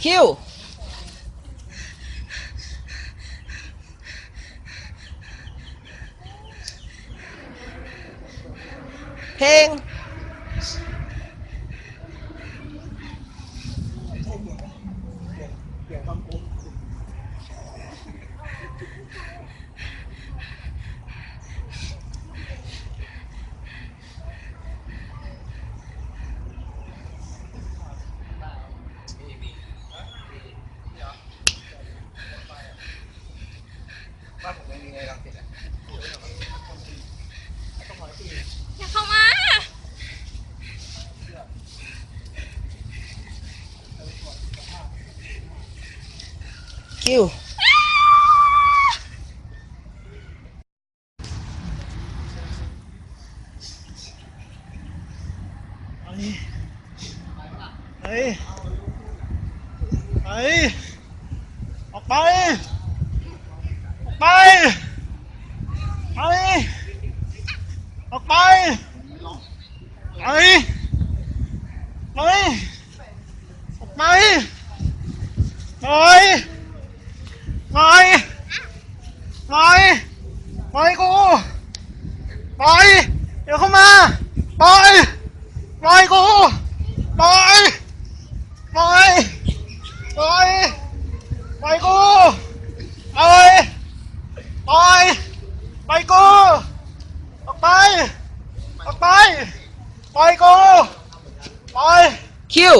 Q. Ping. kêu. Ấy ấy học bay học bay bay học bay ấy ấy học bay rồi ไปไปไปไปไปออกไปไปไปไปไปกูไปเดี๋ยวเข้ามาไปไปกูไปไปไปไปกูไปไปไปกูออกไปออกไปไปกูไปคิว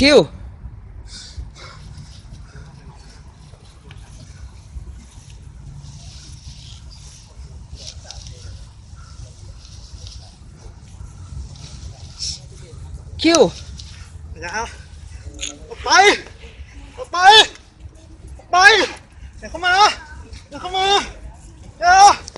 Kill! คิวนะครัไป ไป ไปเดี๋ยวเข้ามาเดี๋ยวเข้ามาเดี๋ยว